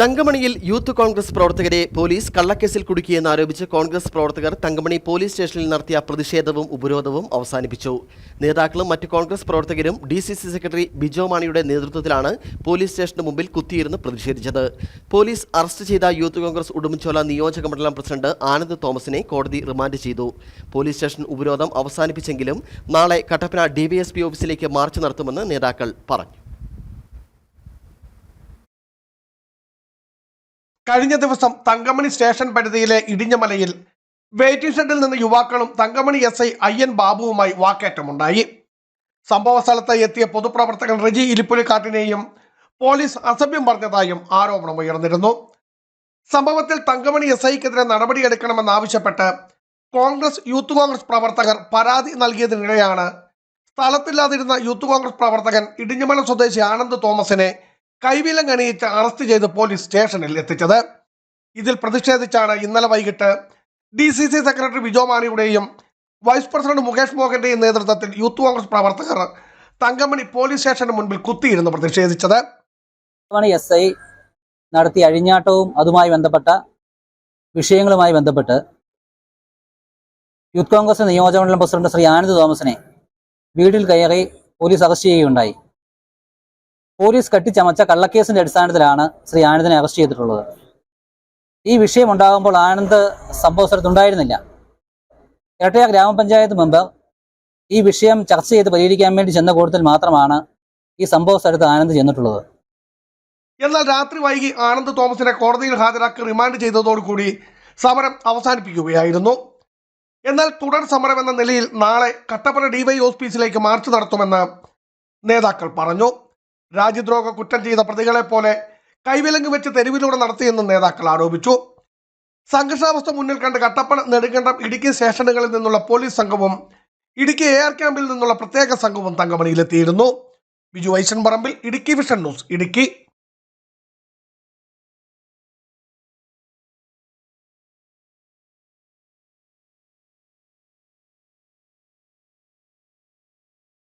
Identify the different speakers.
Speaker 1: തങ്കമണിയിൽ youth Congress പ്രവർത്തകരെ police കള്ളക്കേസിൽ കുടുക്കിയെന്ന് ആരോപിച്ച് കോൺഗ്രസ് പ്രവർത്തകർ തങ്കമണി പോലീസ് സ്റ്റേഷനിൽ നടത്തിയ പ്രതിഷേധവും ഉപരോധവും അവസാനിപ്പിച്ചു. നേതാക്കളും മറ്റ് കോൺഗ്രസ് പ്രവർത്തകരും D C C secretary Bijo മാണിയുടെ നേതൃത്വത്തിലാണ് പോലീസ് സ്റ്റേഷന് മുമ്പിൽ കുത്തിയിരുന്ന് പ്രതിഷേധിച്ചത്. പോലീസ് അറസ്റ്റ് ചെയ്ത യൂത്ത് കോൺഗ്രസ് ഉടുമ്പൻചോല നിയോജക മണ്ഡലം പ്രസിഡന്റ് ആനന്ദ് തോമസിനെ കോടതി റിമാൻഡ് ചെയ്തു. പോലീസ് സ്റ്റേഷൻ ഉപരോധം അവസാനിപ്പിച്ചെങ്കിലും നാളെ കട്ടപ്പന ഡി ഓഫീസിലേക്ക് മാർച്ച് നടത്തുമെന്ന് നേതാക്കൾ പറഞ്ഞു.
Speaker 2: കഴിഞ്ഞ ദിവസം തങ്കമണി സ്റ്റേഷൻ പരിധിയിലെ ഇടിഞ്ഞമലയിൽ വെയിറ്റിംഗ് ഷെഡിൽ നിന്ന് യുവാക്കളും തങ്കമണി എസ് ഐ അയ്യൻ ബാബുവുമായി വാക്കേറ്റമുണ്ടായി. സംഭവ സ്ഥലത്ത് എത്തിയ പൊതുപ്രവർത്തകൻ റിജി ഇലിപ്പുലിക്കാട്ടിനെയും പോലീസ് അസഭ്യം പറഞ്ഞതായും ആരോപണം ഉയർന്നിരുന്നു. സംഭവത്തിൽ തങ്കമണി എസ് ഐക്കെതിരെ നടപടിയെടുക്കണമെന്നാവശ്യപ്പെട്ട് കോൺഗ്രസ് യൂത്ത് കോൺഗ്രസ് പ്രവർത്തകർ പരാതി നൽകിയതിനിടെയാണ് സ്ഥലത്തില്ലാതിരുന്ന യൂത്ത് കോൺഗ്രസ് പ്രവർത്തകൻ ഇടിഞ്ഞമല സ്വദേശി ആനന്ദ് തോമസിനെ കൈവിലങ്ങണിയിച്ച് അറസ്റ്റ് ചെയ്ത് പോലീസ് സ്റ്റേഷനിൽ എത്തിച്ചത്. ഇതിൽ പ്രതിഷേധിച്ചാണ് ഇന്നലെ വൈകിട്ട് D C C secretary Vijo മാണിയുടെയും vice president Mukesh മോഹന്റെയും നേതൃത്വത്തിൽ യൂത്ത് കോൺഗ്രസ് പ്രവർത്തകർ തങ്കമണി പോലീസ് സ്റ്റേഷന് മുൻപിൽ കുത്തിയിരുന്ന് പ്രതിഷേധിച്ചത്.
Speaker 3: എസ് ഐ നടത്തിയ അഴിഞ്ഞാട്ടവും അതുമായി ബന്ധപ്പെട്ട വിഷയങ്ങളുമായി ബന്ധപ്പെട്ട് യൂത്ത് കോൺഗ്രസ് നിയോജകമണ്ഡലം പ്രസിഡന്റ് ശ്രീ ആനന്ദ് തോമസിനെ വീട്ടിൽ കയറി പോലീസ് അറസ്റ്റ് ചെയ്യുകയുണ്ടായി. പോലീസ് കെട്ടിച്ചമച്ച കള്ളക്കേസിന്റെ അടിസ്ഥാനത്തിലാണ് ശ്രീ ആനന്ദിനെ അറസ്റ്റ് ചെയ്തിട്ടുള്ളത്. ഈ വിഷയം ഉണ്ടാകുമ്പോൾ ആനന്ദ് സംഭവ സ്ഥലത്തുണ്ടായിരുന്നില്ല ഇരട്ടയ ഗ്രാമപഞ്ചായത്ത് മെമ്പർ ഈ വിഷയം ചർച്ച ചെയ്ത് പരിഹരിക്കാൻ വേണ്ടി ചെന്ന കൂട്ടത്തിൽ മാത്രമാണ് ഈ സംഭവ സ്ഥലത്ത് ആനന്ദ് ചെന്നിട്ടുള്ളത്.
Speaker 2: എന്നാൽ രാത്രി വൈകി ആനന്ദ് തോമസിനെ കോടതിയിൽ ഹാജരാക്കി റിമാൻഡ് ചെയ്തതോടുകൂടി സമരം അവസാനിപ്പിക്കുകയായിരുന്നു. എന്നാൽ തുടർ സമരം എന്ന നിലയിൽ നാളെ കട്ടപ്പന ഡിവൈ ഓഫീസിലേക്ക് മാർച്ച് നടത്തുമെന്ന് നേതാക്കൾ പറഞ്ഞു. രാജ്യദ്രോഹ കുറ്റം ചെയ്ത പ്രതികളെ പോലെ കൈവിലങ്ങ് വെച്ച് തെരുവിലൂടെ നടത്തിയെന്നും നേതാക്കൾ ആരോപിച്ചു. സംഘർഷാവസ്ഥ മുന്നിൽ കണ്ട് കട്ടപ്പന നെടുങ്കണ്ടം ഇടുക്കി സ്റ്റേഷനുകളിൽ നിന്നുള്ള പോലീസ് സംഘവും ഇടുക്കി എയർ ക്യാമ്പിൽ നിന്നുള്ള പ്രത്യേക സംഘവും തങ്കമണിയിലെത്തിയിരുന്നു. ബിജു വൈശൻ പറമ്പിൽ ഇടുക്കി വിഷൻ ന്യൂസ് ഇടുക്കി.